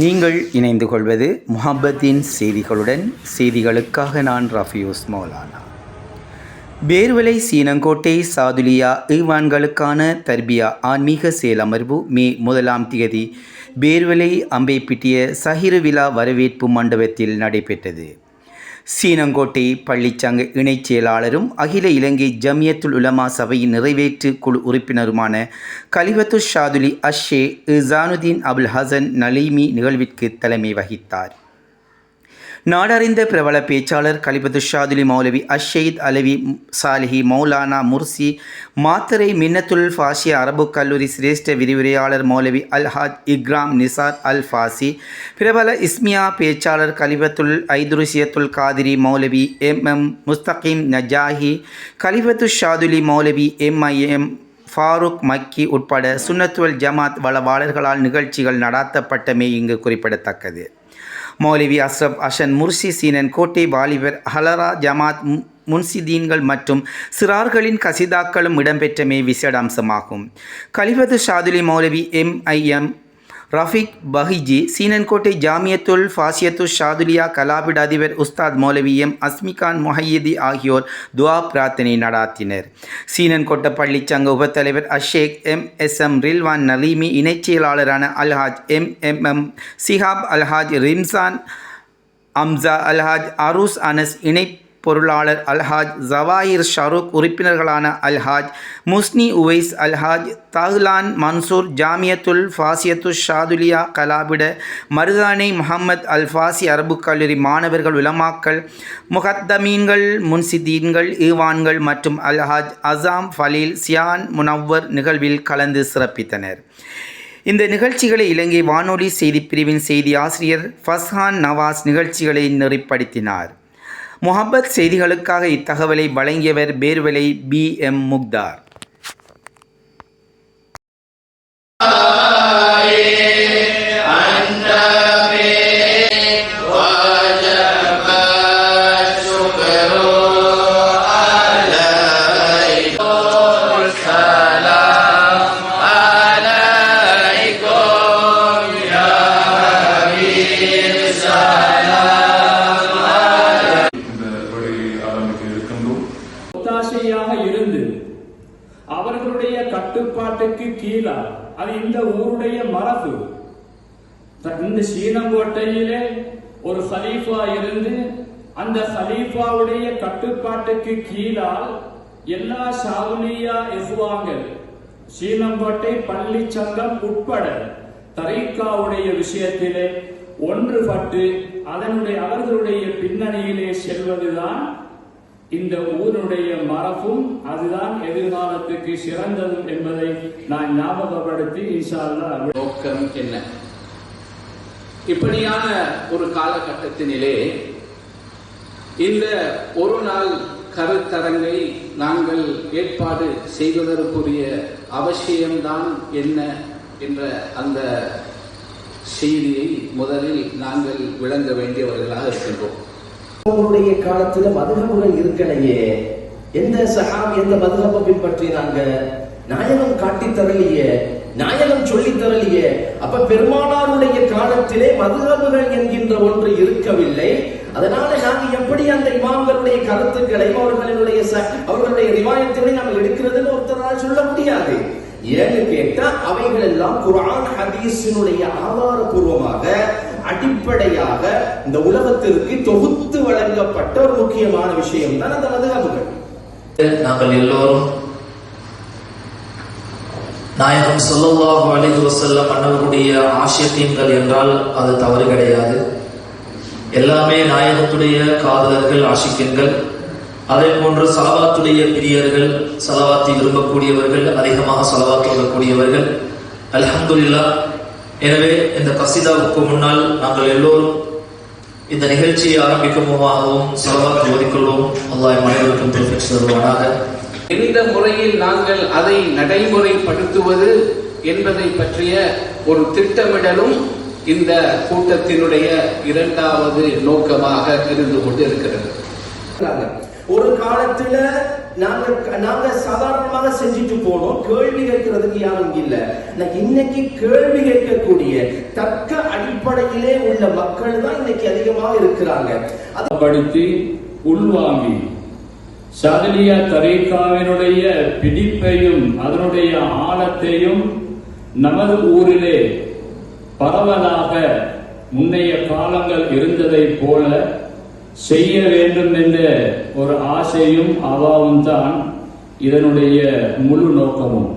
நீங்கள் இணைந்து கொள்வது முஹப்பத்தின் செய்திகளுடன். செய்திகளுக்காக நான் ரஃபியூஸ் மௌலானா. பேர்வலை சீனங்கோட்டை சாதுலியா ஈவான்களுக்கான தர்பியா ஆன்மீக செயலமர்வு மே முதலாம் தேதி பேர்வலை அம்பைப்பிட்டிய சஹிரு விழா வரவேற்பு மண்டபத்தில் நடைபெற்றது. சீனங்கோட்டை பள்ளிச்சங்க இணைச் செயலாளரும் அகில இலங்கை ஜமியத்துல் உலமா சபையின் நிறைவேற்று குழு உறுப்பினருமான கலிபத்து ஷாதுலி அஷே இசானுதீன் அபுல் ஹசன் நலீமி நிகழ்விற்கு தலைமை வகித்தார். நாடறிந்த பிரபல பேச்சாளர் கலிபது ஷாதுலி மௌலவி அஷெய்த் அலவி சாலிஹி மௌலானா முர்சி மாத்தரை மின்னத்துல் ஃபாஷி அரபு கல்லூரி சிரேஷ்ட விரிவுரையாளர் மௌலவி அல்ஹாத் இக்ராம் நிசார் அல் ஃபாசி பிரபல இஸ்மியா பேச்சாளர் கலிபத்துல் ஐதுருசியத்துல் காதிரி மௌலவி M. M. முஸ்தகிம் Najahi கலிபத்து Shadhuli Moulavi M I M Farook Makki உட்பட சுன்னத்துவல் ஜமாத் வளவாளர்களால் நிகழ்ச்சிகள் நடாத்தப்பட்டமே இங்கு குறிப்பிடத்தக்கது. மௌலவி அஸ்ரப் அஷன் முர்ஷி சீனன் கோட்டை வாலிபர் ஹலரா ஜமாத் முன்சிதீன்கள் மற்றும் சிறார்களின் கசிதாக்களும் இடம்பெற்றமே விசேட அம்சமாகும். கலிபத்து ஷாதுலி மௌலவி எம்ஐஎம் ரஃபீக் பஹிஜி சீனன்கோட்டை ஜாமியத்துல் ஃபாசியத்து ஷாதுலியா கலாபிட் அதிபர் உஸ்தாத் மௌலவி எம். அஸ்மிகான் முஹையதி ஆகியோர் துவா பிரார்த்தனை நடாத்தினர். சீனன்கோட்டை பள்ளிச்சங்க உபத்தலைவர் Ashsheikh M. S. M. Rilwan Naleemi இணைச் செயலாளரான Alhaj M. M. M. Sihab Alhaj Rimzan Amsa Alhaj Aroos Anas இணை பொருளாளர் அல்ஹாஜ் ஜவாயிர் ஷாருக் உறுப்பினர்களான அல்ஹாஜ் முஸ்னி உவைஸ் அல்ஹாஜ் தாஹ்லான் மன்சூர் ஜாமியத்துல் ஃபாசியத்து ஷாதுலியா கலாபிட மருதானை முஹம்மத் அல் ஃபாசி அரபு கல்லூரி மாணவர்கள் உலமாக்கள் முகத்தமீன்கள் முன்சிதீன்கள் ஈவான்கள் மற்றும் அல்ஹாஜ் அசாம் ஃபலீல் சியான் முனவ்வர் நிகழ்வில் கலந்து சிறப்பித்தனர். இந்த நிகழ்ச்சிகளை இலங்கை வானொலி செய்திப் பிரிவின் செய்தி ஆசிரியர் ஃபஸ்ஹான் நவாஸ் நிகழ்ச்சிகளை நெறிப்படுத்தினார். முஹப்பத் செய்திகளுக்காக இத்தகவலை வழங்கியவர் பேர்வலை பி எம் முக்தார். அது இந்த ஊருடைய மரபு. த- இந்த சீனங்கோட்டையிலே ஒரு ஹலீஃபா இருந்து அந்த ஹலீஃபாவுடைய கட்டுப்பாட்டுக்கு கீழால் எல்லா ஷாவுலியா இஹ்வாங்கள் சீனங்கோட்டை பள்ளி சங்கம் உட்பட தரைக்காவுடைய விஷயத்திலே ஒன்றுபட்டு அதனுடைய அவர்களுடைய பின்னணியிலே செல்வதுதான் இந்த ஊருடைய மரபும் அதுதான் எதிர்காலத்துக்கு சிறந்ததும் என்பதை நான் ஞாபகப்படுத்தி இன்ஷா நோக்கம் என்ன? இப்படியான ஒரு காலகட்டத்தினிலே இந்த ஒரு நாள் கருத்தரங்கை நாங்கள் ஏற்பாடு செய்வதற்குரிய அவசியம்தான் என்ன என்ற அந்த செய்தியை முதலில் நாங்கள் விளங்க வேண்டியவர்களாக இருக்கின்றோம். அவர்களுடைய காலத்துல மதுகபுகள் இருக்கலையே. எந்த சஹாபி எந்த மதுகபை பின்பற்றினாங்க? நாயகம் காட்டி தரலையே. நாயகம் சொல்லி தரலையே. அப்ப பெருமானாருடைய காலத்திலே மதுகபுகள் என்கின்ற ஒன்று இருக்கவில்லை. அதனால நாங்க எப்படி அந்த இமாம்களுடைய கருத்துக்களை அவர்களுடைய அவர்களுடைய ரிவாயத்துகளை நாங்கள் எடுக்கிறதுன்னு ஒருத்தரால் சொல்ல முடியாது. ஏன்னு கேட்டா அவைகள் எல்லாம் குரான் ஹதீஸினுடைய ஆதாரபூர்வமாக அடிப்படையாக இந்த உலகத்திற்கு தொகுத்து வழங்கப்பட்ட ஒரு முக்கியமான விஷயம் தான் அந்த மதுகபுகள் நாங்கள் எல்லோரும் நாயகம் ஸல்லல்லாஹு அலைஹி வஸல்லம் பண்ணக்கூடிய ஆசியத்தீன்கள் என்றால் அது தவறு கிடையாது. எல்லாமே நாயகத்துடைய காதலர்கள் ஆசிக்கியங்கள் அதே போன்று சலவாத்துடைய பிரியர்கள் சலவாத்தை விரும்பக்கூடியவர்கள் அதிகமாக சலவாத்து சொல்லக்கூடியவர்கள் அலமதுல்லா எனவே இந்த கசிதாவுக்கு முன்னால் நாங்கள் எல்லோரும் இந்த நிகழ்ச்சியை ஆரம்பிக்கும் முகமாகவும் சலவாத்தை ஓதிக்கொள்வோம். அல்லாஹ் பெருஃபெக்ட் தருவானாக. எந்த முறையில் நாங்கள் அதை நடைமுறைப்படுத்துவது என்பதை பற்றிய ஒரு திட்டமிடலும் இந்த கூட்டத்தினுடைய இரண்டாவது நோக்கமாக இருந்து கொண்டு இருக்கிறது. ஒரு காலத்துல நாங்க நாங்க சாதாரணமாக செஞ்சுட்டு போனோம். கேள்வி கேட்கறதுக்கு யாரும் இல்ல. இன்னைக்கு கேள்வி கேட்கக்கூடிய தக்க அடிப்படையிலே உள்ள மக்கள் தான் இன்னைக்கு அதிகமாக இருக்கிறாங்க. படித்து உள்வாங்கி சாதலியா தரீக்காவினுடைய பிடிப்பையும் அதனுடைய ஆழத்தையும் நமது ஊரிலே பரவலாக முன்னைய காலங்கள் இருந்ததைப் போல செய்ய வேண்டும் என்ற ஒரு ஆசையும் அவாவும் தான் இதனுடைய முழு நோக்கமும்.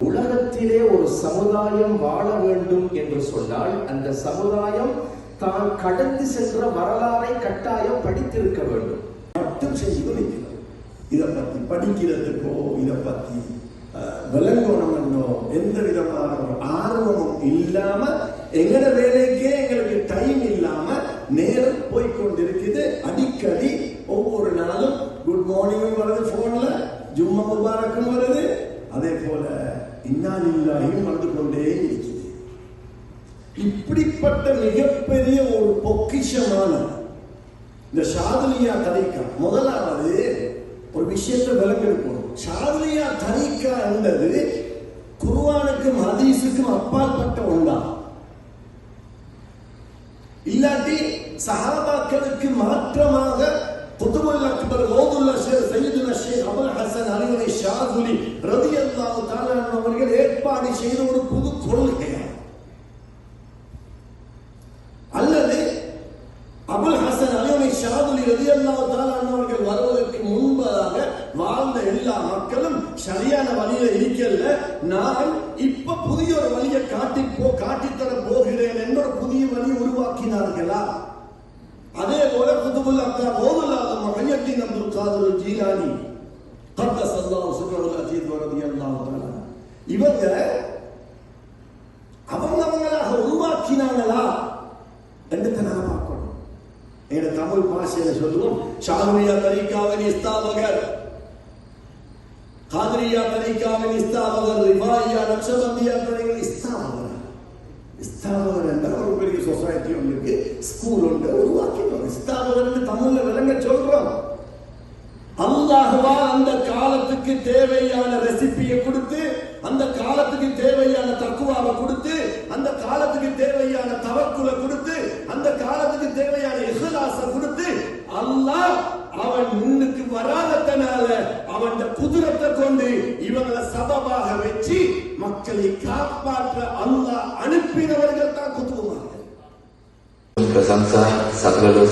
உலகத்திலே ஒரு சமுதாயம் வாழ வேண்டும் என்று சொன்னால் அந்த சமுதாயம் தான் கடந்து சென்ற வரலாறை கட்டாயம் படித்திருக்க வேண்டும். மட்டும் செய்து வைக்கிறது இதை பத்தி படிக்கிறதுக்கோ இதை பத்தி அஹ், விளங்கணும்னோ எந்த விதமான ஒரு ஆர்வமும் இல்லாம எங்கட வேலைக்கே எங்களுக்கு டைம் இல்லாம நேரம் போய்கொண்டிருக்குது அடிக்கடி ஒவ்வொரு நாளும் குட் மார்னிங் வருது போன்ல ஜும்மா முபாரக்கும் வருது. அதே போல இன்னாலில்லாயும் வந்து கொண்டே இருக்குது இப்படிப்பட்ட மிகப்பெரிய ஒரு பொக்கிஷமான இந்த ஷாதுலியா தரிக்கா முதலாவது ஒரு விஷயத்தை விளங்கெடுக்கணும். ஷாதுலியா தரிக்கா என்பது குருவானுக்கும் ஹதீஸுக்கும் அப்பாற்பட்ட ஒன்றா? இல்லாட்டி சஹாபாக்களுக்கு மாற்றமாக குதுபுல் அக்பர் மௌதுல்லா ஷேர் சையதுல்லா ஷேர் அபுல் ஹசன் அலிவலை ஷாதுலி ரதியல்லாஹு தஆலா அவர்கள் ஏற்பாடு செய்த ஒரு புது கொள்கையா அல்லது அபுல் ஹசன் அலிவனை ஷாதுலி ரதியல்லாஹு தஆலா அவர்கள் வருவதற்கு முன்பதாக வாழ்ந்த எல்லா மக்களும் சரியான வழியில இருக்கல. நான் இப்ப புதிய ஒரு வழியை காட்டி போ காட்டித்தர போகிறேன் என்ற புதிய வழி உருவாக்கினார்களா அதே போல குதுபுல் அப்தா ஓதுல்லாத மகையட்டி நம்புல் காதல் ஜீலானி கத்த சல்லா சுற்றுலா அஜீத் வரதி அல்லாஹ் இவங்க அவங்கவங்களாக உருவாக்கினாங்களா ரெண்டுத்தை நான் பார்க்கணும். எங்க தமிழ் பாஷையில சொல்லுவோம் ஷாருயா தரிகாவின் இஸ்தாபகர் காதிரியா தரிகாவின் இஸ்தாபகர் ரிபாயா நக்ஷபந்தியா தரிகள் இஸ்தாபகர். இஸ்தாபகர் என்ற ஒரு பெரிய சொசைட்டி ஒன்று இருக்கு. ஸ்கூல் ஒன்றை உருவாக்கினோம். இஸ்தாபகர் தமிழ்ல விளங்க சொல்றோம். அல்லாஹுவா அந்த காலத்துக்கு தேவையான ரெசிபியை கொடுத்து அந்த காலத்துக்கு தேவையான தக்குவாவை கொடுத்து அந்த காலத்துக்கு தேவையான தவக்குல கொடுத்து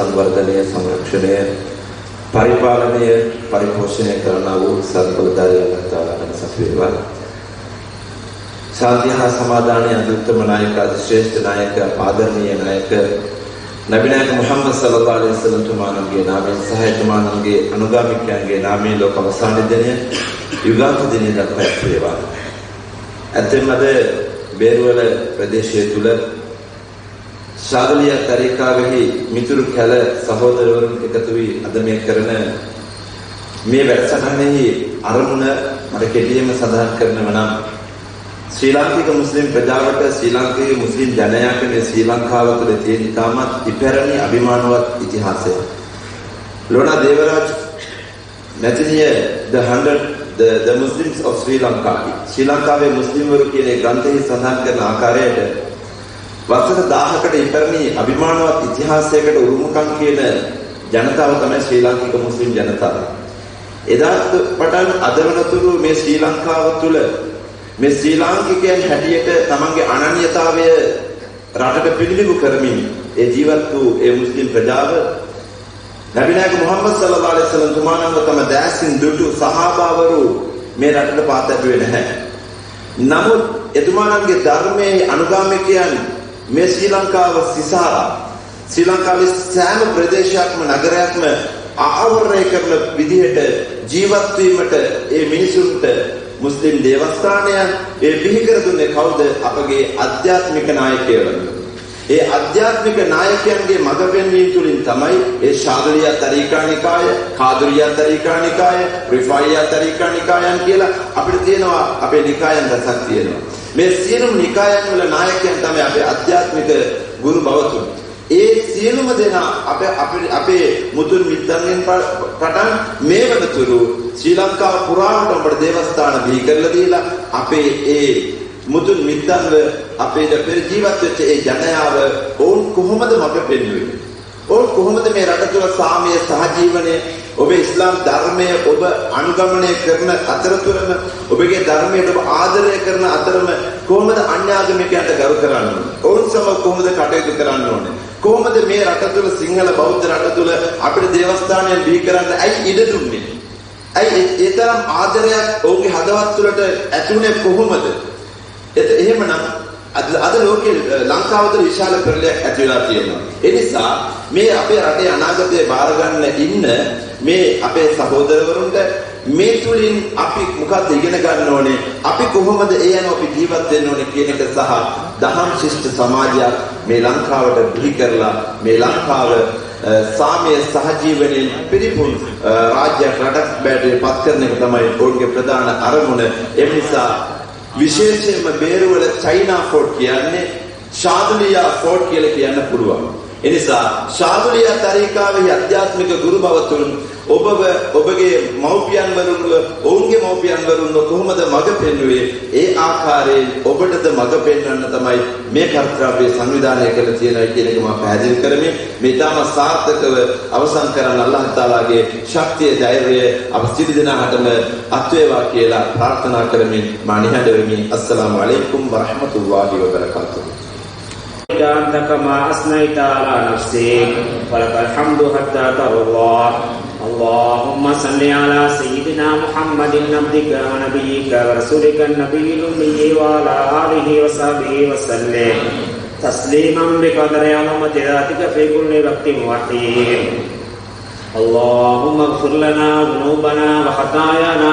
සංවර්ධනය සංරක්ෂණය පරිපාලනය පරිපෝෂණය කරනා වූ සත්බලධාරියන් තාලාගෙන සපේවා ශාන්තිය හා සමාධානය අධුත්තම නායක අධිශ්‍රේෂ්ඨ නායක ආදරණීය නායක නබිනායක මුහම්මද් සල්ලල්ලාහු අලයිහි වසල්ලම් තුමාණන්ගේ නාමයෙන් සහ එතුමාණන්ගේ අනුගාමිකයන්ගේ නාමයෙන් ලෝක අවසාන දිනය යුගාන්ත දිනය දක්වා ඇත්වේවා ඇත්තෙන්ම අද බේරුවල ප්‍රදේශය තුල ශාදලිය තරිකාවෙහි මිතුරු කැල සහෝදරවරුන් එකතු වී අද මේ කරන මේ වැඩසටහනෙහි අරමුණ මට කෙටියෙන්ම සඳහන් කරනව නම් ශ්‍රී ලාංකික මුස්ලිම් ප්‍රජාවට ශ්‍රී ලාංකික මුස්ලිම් ජනයාට මේ ශ්‍රී ලංකාව තුළ තියෙන ඉතාමත් ඉපැරණි අභිමානවත් ඉතිහාසය. ලෝනා දේවරාජ් නැතිනිය the 100 the, the Muslims of Sri Lanka ශ්‍රී ලංකාවේ මුස්ලිම්වරු කියන ඒ ග්‍රන්ථෙහි සඳහන් කරන ආකාරයට වසර 1000කට ඉපැරණි අභිමානවත් ඉතිහාසයකට උරුමකම් කියන ජනතාව තමයි ශ්‍රී ලාංකික මුස්ලිම් ජනතාව. එදාට පටන් අද වෙනතුරු මේ ශ්‍රී ලංකාව තුළ මේ ශ්‍රී ලාංකිකයන් හැටියට තමන්ගේ අනන්‍යතාවය රටට පිළිබිඹු කරමින් ඒ ජීවත් වූ ඒ මුස්ලිම් ප්‍රජාව නබිනායක මුහම්මද් සල්ලල්ලාහු අලයිහි වසල්ලම් තුමාණන්ව තම දැසින් දුටු සහාබාවරු මේ රටට පාතැබුවේ නැහැ. නමුත් එතුමාණන්ගේ ධර්මයේ අනුගාමිකයන් මේ ශ්‍රී ලංකාව සිසාරා ශ්‍රී ලංකාවේ සෑම ප්‍රදේශයක්ම නගරයක්ම ආවරණය කරන විදිහට ජීවත් වීමට ඒ මිනිසුන්ට මුස්ලිම් දේවස්ථානයන් ඒ බිහි කර දුන්නේ කවුද? අපගේ අධ්‍යාත්මික නායකයෝ. ඒ අධ්‍යාත්මික නායකයන්ගේ මඟ පෙන්වීම තුළින් තමයි ඒ ශාදලියා තරීකා නිකාය, කාදුරියා තරීකා නිකාය, රිෆායියා තරීකා නිකායන් කියලා අපිට තියෙනවා. අපේ නිකායන් රසක් තියෙනවා. මේ සියලුම නිකායන් වල නායකයන් තමයි අපේ අධ්‍යාත්මික ගුරු බවතුන්. ඒ සියලුම දෙනා අප අප අපේ මුතුන් මිත්තන්ගෙන් ප- පටන් මේ වනතුරු ශ්‍රී ලංකාව පුරාවට අපට දේවස්ථාන බිහි කරලා දීලා අපේ ඒ මුතුන් මිත්තන්ව අපේ පෙර ජීවත් වෙච්ච ඒ ජනයාව ඔවුන් කොහොමද මඟ පෙන්වුවේ ඔවුන් කොහොමද මේ රට තුළ සාමය සහජීවනය ඔබේ ඉස්ලාම් ධර්මය ඔබ අනුගමනය කරන අතරතුරම ඔබගේ ධර්මයට ඔබ ආදරය කරන අතරම කොහොමද අන්‍යාගමිකයන්ට ගරු කරන්න ඕනේ? ඔවුන් සමග කොහොමද කටයුතු කරන්න ඕනේ? කොහොමද මේ රට තුළ සිංහල බෞද්ධ රට තුළ අපිට දේවස්ථානයක් බිහි කරන්න ඇයි ඉඩ දුන්නේ? ඇයි ඒ- ඒ තරම් ආදරයක් ඔවුන්ගේ හදවත් තුළට ඇතුනේ කොහොමද? එත එහෙමනම් අද අද ලෝකයේ අ, ලංකාව තුළ විශාල පෙරලියක් ඇති වෙලා තියෙනවා. ඒ නිසා මේ අපේ රටේ අනාගතය බාර ගන්න ඉන්න මේ අපේ සහෝදරවරුන්ට මේ තුලින් අපි මොකක්ද ඉගෙන ගන්න ඕනේ? අපි කොහොමද ඒ අනුව අපි ජීවත් වෙන්න ඕනේ කියන එක සහ දහම් ශිෂ්ට සමාජයක් මේ ලංකාවට බිහි කරලා මේ ලංකාව අ, සාමය සහජීවනයෙන් පිරිපුන් අ, රාජ්‍යයක් රටක් බැටේ පත් කරන එක තමයි ඔවුන්ගේ ප්‍රධාන අරමුණ. ඒ නිසා විශේෂයෙන්ම බේරුවල චයිනා ෆෝට් කියන්නේ ශාදුලියා ෆෝට් කියලා කියන්න පුළුවන්. එනිසා ශාදුලියා තරීකාවේ අධ්‍යාත්මික ගුරු බවතුන් ඔබව ඔබගේ මව්පියන් වරුන්ව ඔවුන්ගේ මව්පියන් වරුන්ව කොහොමද මඟ පෙන්වුවේ? ඒ ආකාරයෙන් ඔබටද මඟ පෙන්වන්න තමයි මේ කර්තව්‍ය සංවිධානය කළ තියෙනවා කියන එක මම පැහැදිලි කරමින් මේ තාම සාර්ථකව අවසන් කරන්න අල්ලාහ් තාලාගේ ශක්තිය ධෛර්යය අප සියලු දෙනාටම අත් වේවා කියලා ප්‍රාර්ථනා කරමින් මා නිහඬ වෙමි අස්සලාමු අලයිකුම් වරහමතුල්ලාහි වබරකාතුහු. أنت كما أثنيت على نفسك، ولك الحمد حتى ترضى اللهم صل على سيدنا محمد عبدك ونبيك ورسولك النبي الأمي وعلى آله وصحبه وسلم. تسليما بقدر عظمة ذاتك في كل وقت وحين. اللهم اغفر لنا ذنوبنا وخطايانا.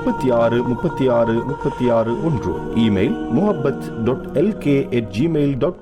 முப்பத்தி ஆறு முப்பத்தி ஆறு முப்பத்தி ஆறு ஒன்று email Muhabbath dot LK at Gmail dot